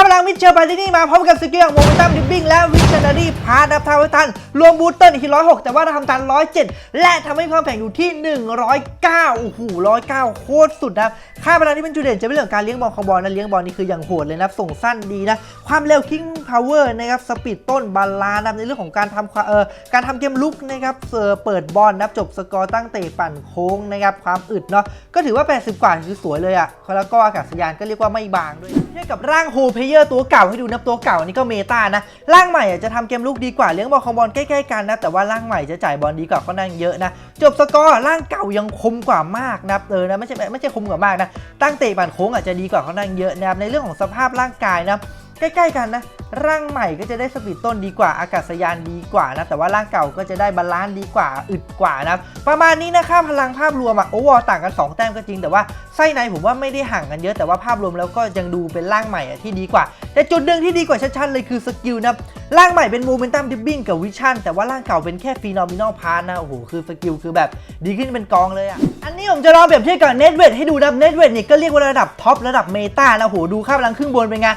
าพลังมิเชลปาตินี่มาพร้อมกับสกิลของโมเมนตัมดิบบิ้งและวิชนารีพาดับทาวทัน รวมบูสเตอร์ที่106 แต่ว่าทำทัน 107 และทำให้ความแข็งอยู่ที่ 109 โอ้โห 109 โคตรสุดนะค่าพลังที่เป็นจุดเด่นจะเป็นเรื่องการเลี้ยงบอลของบอลนะเลี้ยงบอลนี่คืออย่างโหดเลยนะส่งสั้นดีนะ ความเร็วคิงพาวเวอร์นะครับสปีดต้นบาลานะในเรื่องของการทำความเอ่อการทำเกมลุกนะครับเอ่อเปิดบอลนะครับจบสกอร์ตั้งเตะปั่นโค้งนะครับความอึดเนาะก็ถือว่า 80 กว่าคือสวยเลยอะ่ะแล้วก็อากาศยานก็เรียกว่าไม่บางด้วย เทียบกับร่างโฮเพเยอร์ตัวเก่าให้ดูนะตัวเก่านี่ก็เมตานะ ร่างใหม่อะจะทำเกมลุกดีกว่าเลี้ยงบอลของบอลใกล้ๆกันนะ แต่ว่าร่างใหม่จะจ่ายบอลดีกว่าก็นั่งเยอะนะ จบสกอร์ร่างเก่ายังคมกว่ามากนะเออนะไม่ใช่ไม่ใช่คมกว่ามากนะตั้งเตะบันโค้งอาจจะดีกว่าเขานั่งเยอะนะในเรื่องของสภาพร่างกายนะ ใกล้ๆกันนะ ร่างใหม่ก็จะได้สปีดต้นดีกว่าอากาศยานดีกว่านะ แต่ว่าร่างเก่าก็จะได้บาลานซ์ดีกว่าอึดกว่านะประมาณนี้นะค่าพลังภาพรวมอะโอวอต่างกัน 2 แต้มก็จริง แต่ว่าไส้ในผมว่าไม่ได้ห่างกันเยอะแต่ว่าภาพรวมแล้วก็ยังดูเป็นร่างใหม่อะที่ดีกว่า แต่จุดหนึ่งที่ดีกว่าชัดๆเลยคือสกิลนะร่างใหม่เป็นโมเมนตัมดิบบิ้งกับวิชั่นแต่ว่าร่างเก่าเป็นแค่ฟีนอมินอลพาร์นะโอ้โหคือสกิลคือแบบดีขึ้นเป็นกองเลยอะอันนี้ผมจะลองเปรียบเทียบกับเน็ตเวทให้ดูนะเน็ตเวทเนี่ยก็เรียกว่าระดับท็อประดับเมตานะโอ้โหดูค่าพลังครึ่งบนเป็นไง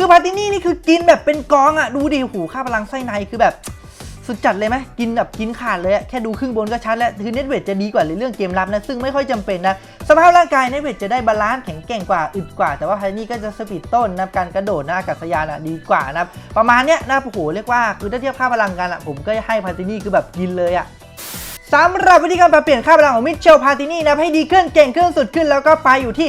คือพาตินี่นี่คือกินแบบเป็นกองอะ่ะ ดูดิหูค่าพลังไส้ในคือแบบสุดจัดเลยไหมกินแบบกินขาดเลยแค่ดูครึ่งบนก็ชัดแล้วคือเน็ตเวทจะดีกว่าในเรื่องเกมรับนะ ซึ่งไม่ค่อยจำเป็นนะ สภาพร่างกายเน็ตเวทจะได้บาลานซ์แข็งแกร่งกว่าอึดกว่า แต่ว่าพาตินี่ก็จะสปีดต้นนะการกระโดดนะอากาศยานอะดีกว่านะประมาณเนี้ยนะโอ้โหเรียกว่าคือถ้าเทียบค่าพลังกันอะผมก็ให้พาตินี่คือแบบกินเลยอะ สำหรับวิธีการปรับเปลี่ยนค่าพลังของมิเชลพาตินี่นะให้ดีขึ้นเก่งขึ้นสุดขึ้นแล้วก็ไปอยู่ที่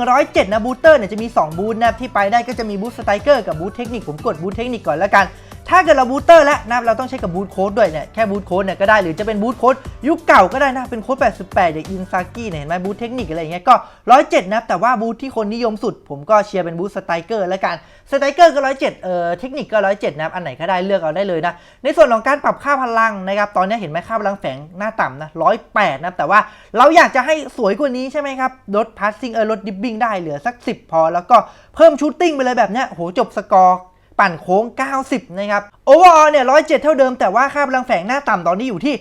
107 นะบูสเตอร์เนี่ยจะมี 2 บูสนะที่ไปได้ก็จะมีบูสสไตรเกอร์กับบูสเทคนิคผมกดบูสเทคนิคก่อนแล้วกัน ถ้าเกิดเราบูสเตอร์แล้วนะเราต้องใช้กับบูสโค้ดด้วยเนี่ยแค่บูสโค้ดเนี่ยก็ได้หรือจะเป็นบูสโค้ดยุคเก่าก็ได้นะ เป็นโค้ด 88 อย่างอินซากิเนี่ยเห็นไหมบูสเทคนิคอะไรอย่างเงี้ยก็ 107 นะแต่ว่าบูสที่คนนิยมสุด ผมก็เชียร์เป็นบูสสไตเกอร์แล้วกันสไตเกอร์ก็ 107 เอ่อเทคนิคก็ 107 นะอันไหนก็ได้เลือกเอาได้เลยนะในส่วนของการปรับค่าพลังนะครับตอนนี้เห็นไหมค่าพลังแฝงหน้าต่ำนะ108 นะแต่ว่าเราอยากจะให้สวยกว่านี้ใช่ไหมครับลดพาสซิ่งเออลดดิบบิ้งได้เหลือสัก 10 พอ แล้วก็เพิ่มชูตติ้งไปเลยแบบเนี้ยโหจบสกอร์ ปั่นโค้ง 90 นะครับโอเวอร์ออเนี่ย 107 เท่าเดิมแต่ว่าค่าพลังแฝงหน้าต่ำตอนนี้อยู่ที่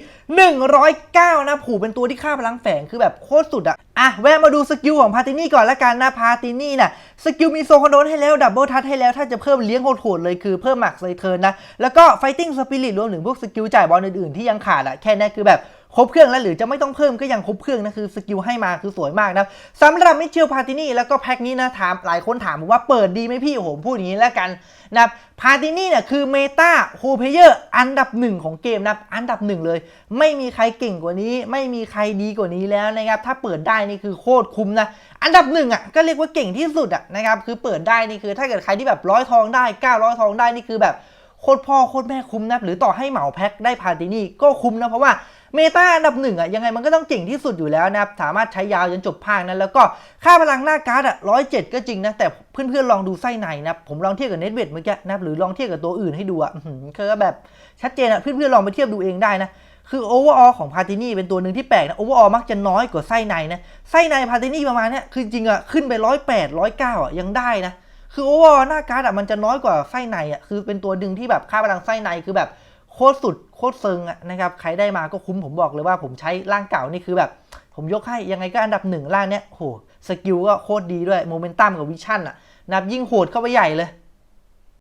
109 นะผูเป็นตัวที่ค่าพลังแฝงคือแบบโคตรสุดอะอะ แวะมาดูสกิลของพาตินี่ก่อนละกันนะพาตินี่น่ะสกิลมีโซคอนโดนให้แล้ว ดับเบิลทัชให้แล้ว ถ้าจะเพิ่มเลี้ยงโหดๆเลยคือเพิ่มหมักไซเทิร์นนะ แล้วก็ไฟติ้งสปิริตรวมถึงพวกสกิลจ่ายบอลอื่นๆที่ยังขาดอะแค่นี้คือแบบ ครบเครื่องแล้วหรือจะไม่ต้องเพิ่มก็ยังครบเครื่องนะคือสกิลให้มาคือสวยมากนะสำหรับมิเชลพาตินี่แล้วก็แพ็คนี้นะถามหลายคนถามผมว่าเปิดดีไหมพี่ผมพูดอย่างนี้แล้วกันนะพาตินี่เนี่ยคือเมตาโฮเพเยอร์อันดับหนึ่งของเกมนะอันดับหนึ่งเลย ไม่มีใครเก่งกว่านี้ ไม่มีใครดีกว่านี้แล้วนะครับถ้าเปิดได้นี่คือโคตรคุ้มนะอันดับหนึ่งอะก็เรียกว่าเก่งที่สุดอะนะครับคือเปิดได้นี่คือถ้าเกิดใครที่แบบร้อยทองได้900ทองได้นี่คือแบบโคตรพ่อโคตรแม่คุ้มนะหรือต่อให้เหมาแพ็คได้พาตินี่ก็คุ้มนะเพราะว่าเมตาอันดับหนึ่งอะยังไงมันก็ต้องเก่งที่สุดอยู่แล้วนะครับ สามารถใช้ยาวจนจบภาคนั้น แล้วก็ค่าพลังหน้าการ์ดอะร้อยเจ็ดก็จริงนะ แต่เพื่อนๆลองดูไส้ในนะผมลองเทียบกับเน็ตเวทเมื่อกี้นะหรือลองเทียบกับตัวอื่นให้ดูอะคือแบบชัดเจนอะเพื่อนๆลองไปเทียบดูเองได้นะคือโอเวอร์ออของพาตินี่เป็นตัวหนึ่งที่แปลกนะโอเวอร์ออมักจะน้อยกว่าไส้ในนะไส้ในพาตินี่ประมาณเนี้ยคือจริงอะขึ้นไปร้อยแปดร้อยเก้าอะยังได้นะคือโอเวอร์หน้าการ์ดอะมันจะน้อยกว่าไส้ในอะคือเป็นตัวดึงที่แบบค่าพลังไส้ในคือแบบ โคตรสุดโคตรเซิงนะครับใครได้มาก็คุ้มผมบอกเลยว่าผมใช้ร่างเก่านี่คือแบบ ผมยกให้ยังไงก็อันดับหนึ่งร่างเนี้ยโหสกิลก็โคตรดีด้วยโมเมนตัมกับวิชั่นอะนับยิ่งโหดเข้าไปใหญ่เลย